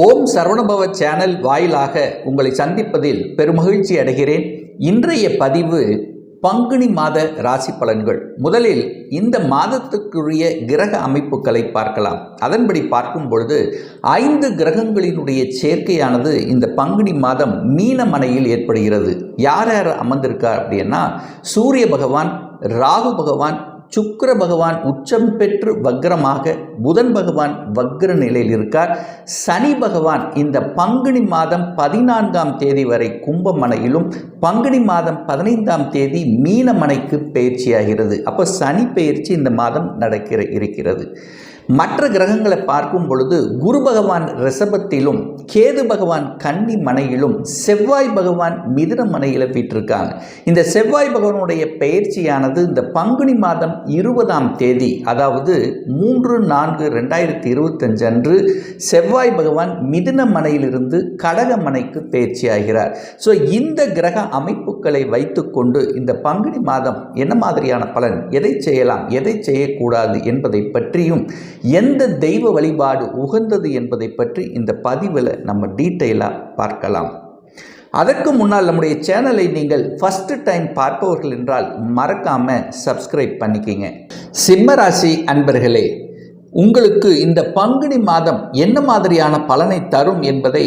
ஓம் Saravanabhava channel வாயிலாக உங்களை சந்திப்பதில் பெருமகிழ்ச்சி அடைகிறேன். இன்றைய பதிவு பங்குனி மாத ராசி பலன்கள். முதலில் இந்த மாதத்துக்குரிய கிரக அமைப்புகளை பார்க்கலாம். அதன்படி பார்க்கும் பொழுது ஐந்து கிரகங்களினுடைய சேர்க்கையானது இந்த பங்குனி மாதம் மீனமனையில் ஏற்படுகிறது. யார் யார் அமர்ந்திருக்கார் அப்படின்னா சூரிய பகவான் ராகு பகவான் சுக்கர பகவான் உச்சம் பெற்று வக்ரமாக புதன் பகவான் வக்ர நிலையில் இருக்கார். சனி பகவான் இந்த பங்குனி மாதம் பதினான்காம் தேதி வரை கும்பமனையிலும் பங்குனி மாதம் பதினைந்தாம் தேதி மீனமனைக்கு பயிற்சியாகிறது. அப்போ சனி பயிற்சி இந்த மாதம் நடக்கிற இருக்கிறது. மற்ற கிரகங்களை பார்க்கும் பொழுது குரு பகவான் ரிஷபத்திலும் கேது பகவான் கன்னி மனையிலும் செவ்வாய் பகவான் மிதுன மனையில் வீட்டிருக்காங்க இந்த செவ்வாய் பகவானுடைய பயிற்சியானது இந்த பங்குனி மாதம் இருபதாம் தேதி அதாவது மூன்று நான்கு ரெண்டாயிரத்தி இருபத்தஞ்சு அன்று செவ்வாய் பகவான் மிதுன மனையிலிருந்து கடக மனைக்கு பயிற்சியாகிறார் ஸோ இந்த கிரக அமைப்புகளை வைத்துக்கொண்டு இந்த பங்குனி மாதம் என்ன மாதிரியான பலன் எதை செய்யலாம் எதை செய்யக்கூடாது என்பதை பற்றியும் எந்த தெய்வ வழிபாடு உகந்தது என்பதை பற்றி இந்த பதிவில் நம்ம டீட்டெயிலாக பார்க்கலாம். அதற்கு முன்னால் நம்முடைய சேனலை நீங்கள் ஃபஸ்ட்டு டைம் பார்ப்பவர்கள் என்றால் மறக்காமல் சப்ஸ்கிரைப் பண்ணிக்கிங்க. சிம்மராசி அன்பர்களே உங்களுக்கு இந்த பங்குனி மாதம் என்ன மாதிரியான பலனை தரும் என்பதை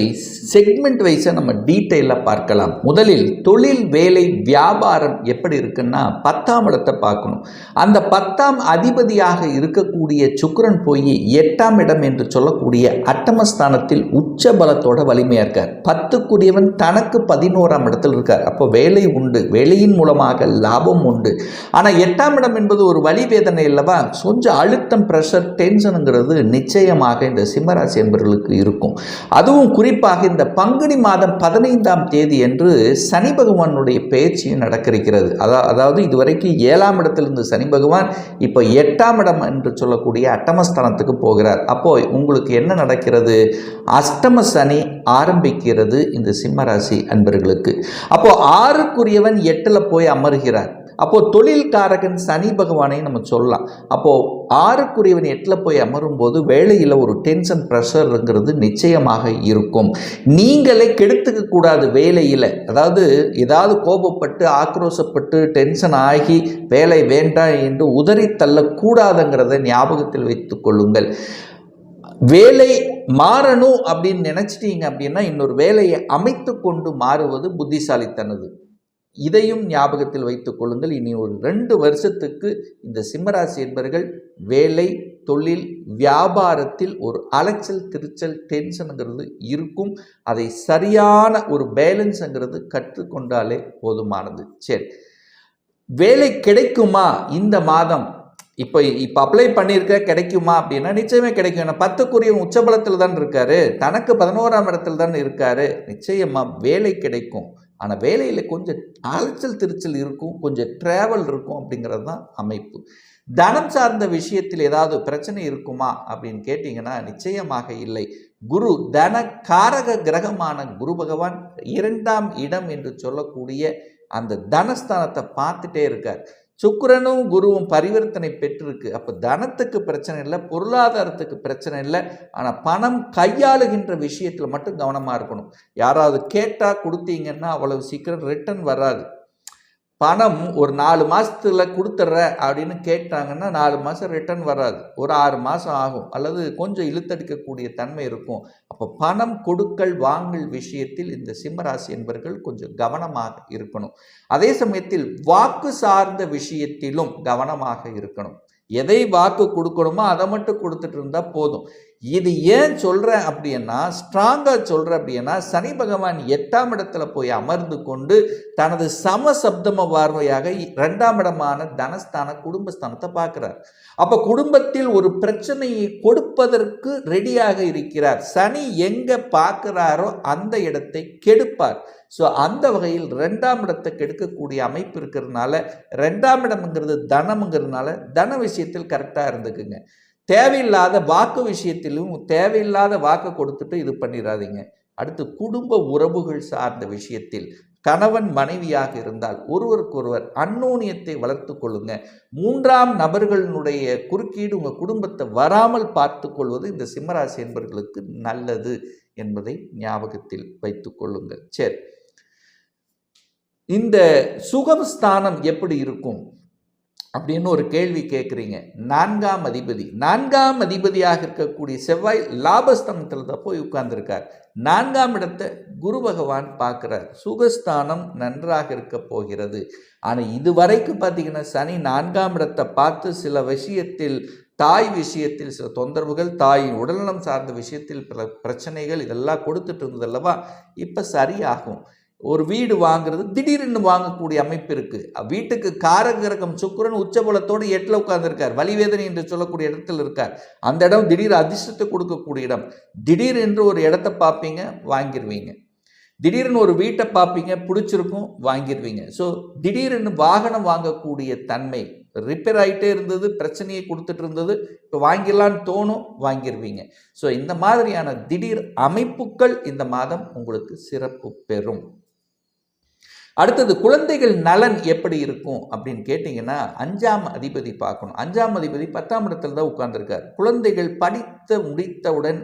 செக்மெண்ட் வைஸை நம்ம டீட்டெயிலாக பார்க்கலாம். முதலில் தொழில் வேலை வியாபாரம் எப்படி இருக்குன்னா பத்தாம் இடத்தை பார்க்கணும். அந்த பத்தாம் அதிபதியாக இருக்கக்கூடிய சுக்கரன் போய் எட்டாம் இடம் என்று சொல்லக்கூடிய அட்டமஸ்தானத்தில் உச்ச பலத்தோட வலிமையாக இருக்கார். பத்துக்குரியவன் தனக்கு பதினோராம் இடத்தில் இருக்கார். அப்போ வேலை உண்டு வேலையின் மூலமாக லாபம் உண்டு. ஆனால் எட்டாம் இடம் என்பது ஒரு வழி வேதனை அல்லவா? கொஞ்சம் அழுத்தம் ப்ரெஷர் டென் டென்ஷனுங்கிறது நிச்சயமாக இந்த சிம்மராசி என்பவர்களுக்கு இருக்கும். அதுவும் குறிப்பாக இந்த பங்குனி மாதம் பதினைந்தாம் தேதி என்று சனி பகவானுடைய பயிற்சியும் நடக்கிறது அதா அதாவது இதுவரைக்கும் ஏழாம் இடத்திலிருந்து சனி பகவான் இப்போ எட்டாம் இடம் என்று சொல்லக்கூடிய அட்டமஸ்தானத்துக்கு போகிறார். அப்போ உங்களுக்கு என்ன நடக்கிறது? அஷ்டம சனி ஆரம்பிக்கிறது இந்த சிம்மராசி அன்பர்களுக்கு. அப்போ ஆறுக்குரியவன் எட்டில் போய் அமர்கிறார். அப்போது தொழில்காரகன் சனி பகவானை நம்ம சொல்லலாம். அப்போது ஆறுக்குரியவன் எட்டில் போய் அமரும் போது வேலையில் ஒரு டென்ஷன் ப்ரெஷருங்கிறது நிச்சயமாக இருக்கும். நீங்களே கெடுத்துக்க கூடாது வேலையில். அதாவது ஏதாவது கோபப்பட்டு ஆக்ரோஷப்பட்டு டென்ஷன் ஆகி வேலை வேண்டாம் என்று உதறி தள்ளக்கூடாதுங்கிறத ஞாபகத்தில் வைத்து கொள்ளுங்கள். வேலை மாறணும் அப்படின்னு நினச்சிட்டீங்க அப்படின்னா இன்னொரு வேலையை அமைத்து கொண்டு மாறுவது புத்திசாலித்தனது. இதையும் ஞாபகத்தில் வைத்துக் கொள்ளுங்கள். இனி ஒரு ரெண்டு வருஷத்துக்கு இந்த சிம்மராசி என்பர்கள் வேலை தொழில் வியாபாரத்தில் ஒரு அலைச்சல் திருச்சல் டென்ஷனுங்கிறது இருக்கும். அதை சரியான ஒரு பேலன்ஸுங்கிறது கற்றுக்கொண்டாலே போதுமானது. சரி. வேலை கிடைக்குமா? இந்த மாதம். இப்போ இப்போ அப்ளை பண்ணியிருக்க கிடைக்குமா அப்படின்னா நிச்சயமே கிடைக்கும். ஏன்னா பத்துக்குரிய உச்சபலத்தில் தான் இருக்காரு. தனக்கு பதினோராம் இடத்துல தான் இருக்காரு. நிச்சயமாக வேலை கிடைக்கும். ஆனால் வேலையில் கொஞ்சம் அலைச்சல் திருச்சல் இருக்கும் கொஞ்சம் ட்ராவல் இருக்கும் அப்படிங்கிறது தான் அமைப்பு. தனம் சார்ந்த விஷயத்தில் ஏதாவது பிரச்சனை இருக்குமா அப்படின்னு கேட்டிங்கன்னா நிச்சயமாக இல்லை. குரு தன காரக கிரகமான குரு பகவான் இரண்டாம் இடம் என்று சொல்லக்கூடிய அந்த தனஸ்தானத்தை பார்த்துட்டே இருக்கார். சுக்கிரனும் குருவும் பரிவர்த்தனை பெற்றிருக்கு. அப்போ தனத்துக்கு பிரச்சனை இல்லை பொருளாதாரத்துக்கு பிரச்சனை இல்லை. ஆனால் பணம் கையாளுகின்ற விஷயத்தில் மட்டும் கவனமாக இருக்கணும். யாராவது கேட்டால் கொடுத்தீங்கன்னா அவ்வளவு சீக்கிரம் ரிட்டர்ன் வராது. பணம் ஒரு நாலு மாதத்தில் கொடுத்துட்ற அப்படின்னு கேட்டாங்கன்னா நாலு மாதம் ரிட்டர்ன் வராது. ஒரு ஆறு மாதம் ஆகும். அல்லது கொஞ்சம் இழுத்தடிக்கக்கூடிய தன்மை இருக்கும். அப்போ பணம் கொடுக்கல் வாங்கல் விஷயத்தில் இந்த சிம்மராசி என்பவர்கள் கொஞ்சம் கவனமாக இருக்கணும். அதே சமயத்தில் வாக்கு சார்ந்த விஷயத்திலும் கவனமாக இருக்கணும். எதை வாக்கு கொடுக்கணுமோ அதை மட்டும் கொடுத்துட்டு இருந்தால் போதும். இது ஏன் சொல்கிறேன் அப்படின்னா ஸ்ட்ராங்காக சொல்கிறேன் அப்படின்னா சனி பகவான் எட்டாம் இடத்துல போய் அமர்ந்து கொண்டு தனது சமசப்தம பார்வையாக ரெண்டாம் இடமான தனஸ்தான குடும்பஸ்தானத்தை பார்க்குறார். அப்போ குடும்பத்தில் ஒரு பிரச்சனையை கொடுப்பதற்கு ரெடியாக இருக்கிறார். சனி எங்கே பார்க்குறாரோ அந்த இடத்தை கெடுப்பார். ஸோ அந்த வகையில் ரெண்டாம் இடத்தை கெடுக்கக்கூடிய அமைப்பு இருக்கிறதுனால ரெண்டாம் இடம்ங்கிறது தனம்ங்கிறதுனால தன விஷயத்தில் கரெக்டாக இருந்துக்குங்க. தேவையில்லாத வாக்கு விஷயத்திலும் தேவையில்லாத வாக்கு கொடுத்துட்டு இது பண்ணிடாதீங்க அடுத்து குடும்ப உறவுகள் சார்ந்த விஷயத்தில் கணவன் மனைவியாக இருந்தால் ஒருவருக்கொருவர் அன்னோனியத்தை வளர்த்து கொள்ளுங்க. மூன்றாம் நபர்களினுடைய குறுக்கீடு உங்கள் குடும்பத்தை வராமல் பார்த்து கொள்வது இந்த சிம்மராசி என்பவர்களுக்கு நல்லது என்பதை ஞாபகத்தில் வைத்துக் கொள்ளுங்கள். சரி. இந்த சுகம் ஸ்தானம் எப்படி இருக்கும்? அப்படின்னு ஒரு கேள்வி கேட்குறீங்க நான்காம் அதிபதி. நான்காம் அதிபதியாக இருக்கக்கூடிய செவ்வாய் லாபஸ்தானத்தில் தான் போய் உட்கார்ந்துருக்கார். நான்காம் இடத்தை குரு பகவான் பார்க்குறார். சுகஸ்தானம் நன்றாக இருக்க போகிறது. ஆனால் இதுவரைக்கும் பார்த்தீங்கன்னா சனி நான்காம் இடத்தை பார்த்து சில விஷயத்தில் தாய் விஷயத்தில் சில தொந்தரவுகள் தாயின் உடல்நலம் சார்ந்த விஷயத்தில் பல பிரச்சனைகள் இதெல்லாம் கொடுத்துட்டு இருந்ததல்லவா இப்போ சரியாகும். ஒரு வீடு வாங்குறது திடீர்னு வாங்கக்கூடிய அமைப்பு இருக்கு. வீட்டுக்கு காரகிரகம் சுக்கிரன் உச்சபலத்தோடு எட்டில் உட்கார்ந்துருக்கார். வலிவேதனை என்று சொல்லக்கூடிய இடத்துல இருக்கார். அந்த இடம் திடீர் அதிர்ஷ்டத்தை கொடுக்கக்கூடிய இடம். திடீர் என்று ஒரு இடத்த பார்ப்பீங்க வாங்கிடுவீங்க திடீர்னு ஒரு வீட்டை பார்ப்பீங்க பிடிச்சிருக்கும் வாங்கிடுவீங்க ஸோ திடீர்னு வாகனம் வாங்கக்கூடிய தன்மை ரிப்பேர் ஆகிட்டே இருந்தது பிரச்சனையை கொடுத்துட்டு இருந்தது இப்போ வாங்கிடலான்னு தோணும் வாங்கிடுவீங்க ஸோ இந்த மாதிரியான திடீர் அமைப்புகள் இந்த மாதம் உங்களுக்கு சிறப்பு பெறும். அடுத்தது குழந்தைகள் நலன் எப்படி இருக்கும் அப்படின்னு கேட்டிங்கன்னா அஞ்சாம் அதிபதி பார்க்கணும். அஞ்சாம் அதிபதி பத்தாம் இடத்துல தான் உட்கார்ந்துருக்கார். குழந்தைகள் படித்த முடித்தவுடன்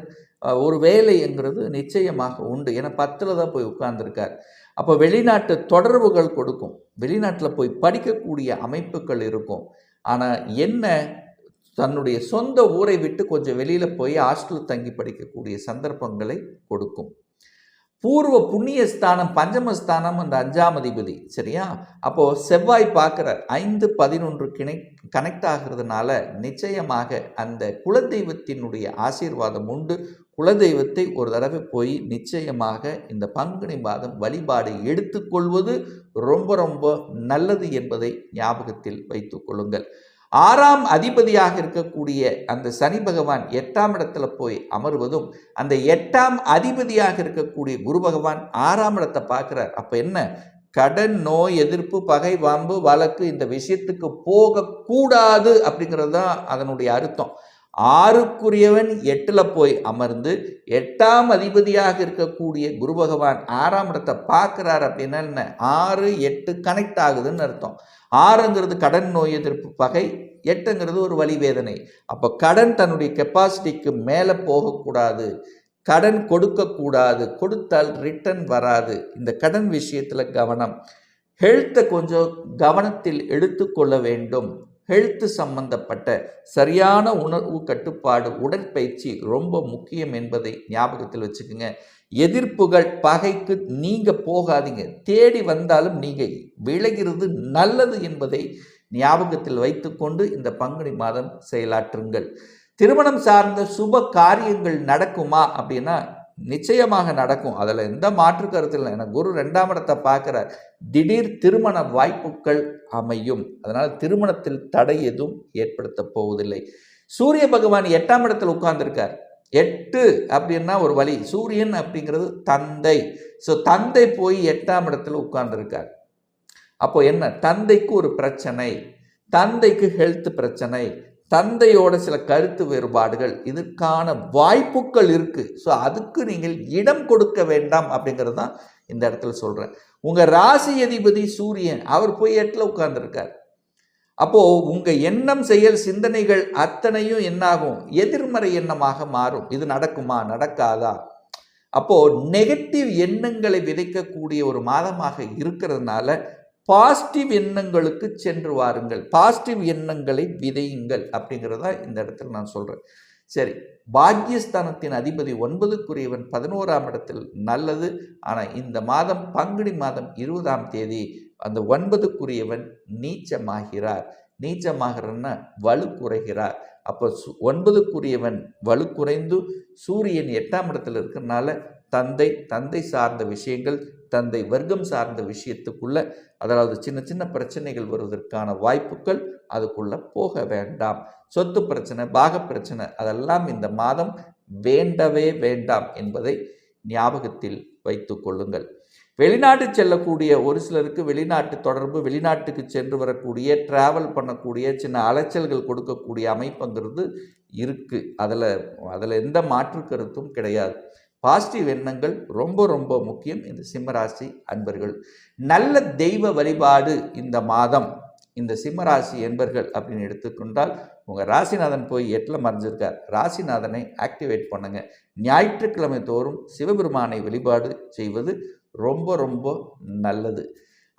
ஒரு வேலைங்கிறது நிச்சயமாக உண்டு. ஏன்னா பத்தில் தான் போய் உட்கார்ந்துருக்கார். அப்போ வெளிநாட்டு தொடர்புகள் கொடுக்கும். வெளிநாட்டில் போய் படிக்கக்கூடிய அமைப்புகள் இருக்கும். ஆனால் என்ன? தன்னுடைய சொந்த ஊரை விட்டு கொஞ்சம் வெளியில் போய் ஹாஸ்டல் தங்கி படிக்கக்கூடிய சந்தர்ப்பங்களை கொடுக்கும். பூர்வ புண்ணியஸ்தானம் பஞ்சமஸ்தானம் அந்த அஞ்சாம் அதிபதி சரியா? அப்போ செவ்வாய் பார்க்குற ஐந்து பதினொன்று கிணை கனெக்ட் ஆகிறதுனால நிச்சயமாக அந்த குலதெய்வத்தினுடைய ஆசீர்வாதம் உண்டு. குலதெய்வத்தை ஒரு தடவை போய் நிச்சயமாக இந்த பங்குனி மாதம் வழிபாடு எடுத்துக்கொள்வது ரொம்ப ரொம்ப நல்லது என்பதை ஞாபகத்தில் வைத்துக் கொள்ளுங்கள். ஆறாம் அதிபதியாக இருக்கக்கூடிய அந்த சனி பகவான் எட்டாம் இடத்துல போய் அமர்வதும் அந்த எட்டாம் அதிபதியாக இருக்கக்கூடிய குரு பகவான் ஆறாம் இடத்தை பார்க்குறார். அப்போ என்ன? கடன் நோய் எதிர்ப்பு பகை வாம்பு வழக்கு இந்த விஷயத்துக்கு போகக்கூடாது அப்படிங்கிறது தான் அதனுடைய அர்த்தம். ஆறுக்குரியவன் எட்டில் போய் அமர்ந்து எட்டாம் அதிபதியாக இருக்கக்கூடிய குரு பகவான் ஆறாம் இடத்தை பார்க்குறார் அப்படின்னா என்ன? ஆறு எட்டு கனெக்ட் ஆகுதுன்னு அர்த்தம். ஆறுங்கிறது கடன் நோய் எதிர்ப்பு பகை எட்டுங்கிறது ஒரு வழி வேதனை அப்போ கடன் தன்னுடைய கெப்பாசிட்டிக்கு மேலே போகக்கூடாது. கடன் கொடுக்கக்கூடாது. கொடுத்தால் ரிட்டர்ன் வராது. இந்த கடன் விஷயத்தில் கவனம். ஹெல்த்தை கொஞ்சம் கவனத்தில் எடுத்துக்கொள்ள வேண்டும். ஹெல்த்து சம்பந்தப்பட்ட சரியான உணர்வு கட்டுப்பாடு உடற்பயிற்சி ரொம்ப முக்கியம் என்பதை ஞாபகத்தில் வச்சுக்கோங்க. எதிர்ப்புகள் பகைக்கு நீங்கள் போகாதீங்க. தேடி வந்தாலும் நீங்கள் விளைகிறது நல்லது என்பதை ஞாபகத்தில் வைத்துக்கொண்டு இந்த பங்குனி மாதம் செயலாற்றுங்கள். திருமணம் சார்ந்த சுப காரியங்கள் நடக்குமா அப்படின்னா நிச்சயமாக நடக்கும். அதில் எந்த மாற்று கருத்து இல்லை. குரு ரெண்டாம் இடத்தை பார்க்குறார். திடீர் திருமண வாய்ப்புகள் அமையும். அதனால் திருமணத்தில் தடை எதுவும் ஏற்படுத்த போவதில்லை. சூரிய பகவான் எட்டாம் இடத்தில் உட்கார்ந்துருக்கார். எட்டு அப்படின்னா ஒரு வழி. சூரியன் அப்படிங்கிறது தந்தை. ஸோ தந்தை போய் எட்டாம் இடத்துல உட்கார்ந்துருக்கார். அப்போ என்ன? தந்தைக்கு ஒரு பிரச்சனை. தந்தைக்கு ஹெல்த் பிரச்சனை. தந்தையோட சில கருத்து வேறுபாடுகள் இதற்கான வாய்ப்புகள் இருக்குது ஸோ அதுக்கு நீங்கள் இடம் கொடுக்க வேண்டாம் அப்படிங்கிறது தான் இந்த இடத்துல சொல்கிறேன் உங்கள் ராசி அதிபதி சூரியன் அவர் போய் இடத்துல உட்கார்ந்துருக்கார். அப்போது உங்கள் எண்ணம் செயல் சிந்தனைகள் அத்தனையும் என்னாகும்? எதிர்மறை எண்ணமாக மாறும். இது நடக்குமா? நடக்காதா? அப்போ நெகட்டிவ் எண்ணங்களை விதைக்கக்கூடிய ஒரு மாதமாக இருக்கிறதுனால பாசிட்டிவ் எண்ணங்களுக்கு சென்று வாருங்கள். பாசிட்டிவ் எண்ணங்களை விதையுங்கள் அப்படிங்கிறதா இந்த இடத்துல நான் சொல்கிறேன் சரி பாக்யஸ்தானத்தின் அதிபதி ஒன்பதுக்குரியவன் பதினோராம் இடத்தில் நல்லது. ஆனால் இந்த மாதம் பங்குனி மாதம் இருபதாம் தேதி அந்த ஒன்பதுக்குரியவன் நீச்சமாகிறார். நீச்சமாகிறன்னா வலு குறைகிறார். அப்போ சு ஒன்பதுக்குரியவன் வலு குறைந்து சூரியன் எட்டாம் இடத்துல இருக்கிறனால தந்தை தந்தை சார்ந்த விஷயங்கள் தந்தை வர்க்கம் சார்ந்த விஷயத்துக்குள்ள அதாவது சின்ன சின்ன பிரச்சனைகள் வருவதற்கான வாய்ப்புகள் அதுக்குள்ள போக வேண்டாம். சொத்து பிரச்சனை பாக பிரச்சனை அதெல்லாம் இந்த மாதம் வேண்டவே வேண்டாம் என்பதை ஞாபகத்தில் வைத்து கொள்ளுங்கள். வெளிநாட்டு செல்லக்கூடிய ஒரு சிலருக்கு வெளிநாட்டு தொடர்பு வெளிநாட்டுக்கு சென்று வரக்கூடிய டிராவல் பண்ணக்கூடிய சின்ன அலைச்சல்கள் கொடுக்கக்கூடிய அமைப்புங்கிறது இருக்குது அதில் அதில் எந்த மாற்று கருத்தும் கிடையாது. பாசிட்டிவ் எண்ணங்கள் ரொம்ப ரொம்ப முக்கியம் இந்த சிம்மராசி அன்பர்கள். நல்ல தெய்வ வழிபாடு இந்த மாதம். இந்த சிம்மராசி என்பர்கள் அப்படின்னு எடுத்துக்கொண்டால் உங்கள் ராசிநாதன் போய் எட்டில் மறைஞ்சிருக்கார். ராசிநாதனை ஆக்டிவேட் பண்ணுங்கள் ஞாயிற்றுக்கிழமை தோறும் சிவபெருமானை வழிபாடு செய்வது ரொம்ப ரொம்ப நல்லது.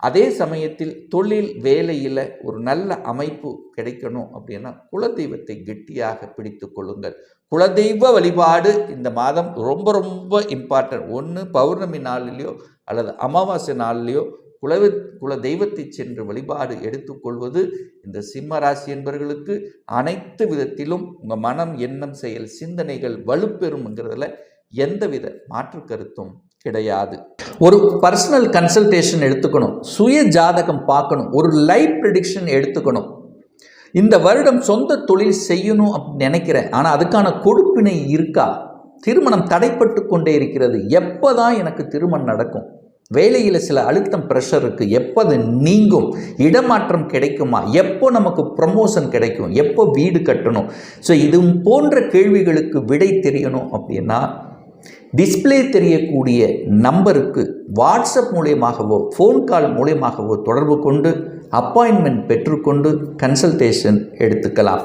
அதே சமயத்தில் தொழில் வேலையில் ஒரு நல்ல அமைப்பு கிடைக்கணும் அப்படின்னா குலதெய்வத்தை கெட்டியாக பிடித்து கொள்ளுங்கள். குலதெய்வ வழிபாடு இந்த மாதம் ரொம்ப ரொம்ப இம்பார்ட்டன்ட் ஒன்று பௌர்ணமி நாளிலேயோ அல்லது அமாவாசை நாளிலேயோ குல குல தெய்வத்தை சென்று வழிபாடு எடுத்துக்கொள்வது இந்த சிம்ம ராசி என்பவர்களுக்கு அனைத்து விதத்திலும் உங்கள் மனம் எண்ணம் செயல் சிந்தனைகள் வலுப்பெறும்ங்கிறதுல எந்தவித மாற்று கருத்தும் கிடையாது. ஒரு பர்சனல் கன்சல்டேஷன் எடுத்துக்கணும். சுய ஜாதகம் பார்க்கணும். ஒரு லைஃப் ப்ரிடிக்ஷன் எடுத்துக்கணும். இந்த வருடம் சொந்த தொழில் செய்யணும் அப்படின்னு நினைக்கிறேன். ஆனால் அதுக்கான கொடுப்பினை இருக்கா? திருமணம் தடைப்பட்டு கொண்டே இருக்கிறது. எப்போ தான் எனக்கு திருமணம் நடக்கும்? வேலையில் சில அழுத்தம் ப்ரெஷர் இருக்குது எப்போ அது நீங்கும்? இடமாற்றம் கிடைக்குமா? எப்போ நமக்கு ப்ரமோஷன் கிடைக்கும்? எப்போ வீடு கட்டணும்? ஸோ இது போன்ற கேள்விகளுக்கு விடை தெரியணும் அப்படின்னா டிஸ்பிளே தெரியக்கூடிய நம்பருக்கு வாட்ஸ்அப் மூலியமாகவோ ஃபோன் கால் மூலியமாகவோ தொடர்பு கொண்டு அப்பாயின்மெண்ட் பெற்றுக்கொண்டு கன்சல்டேஷன் எடுத்துக்கலாம்.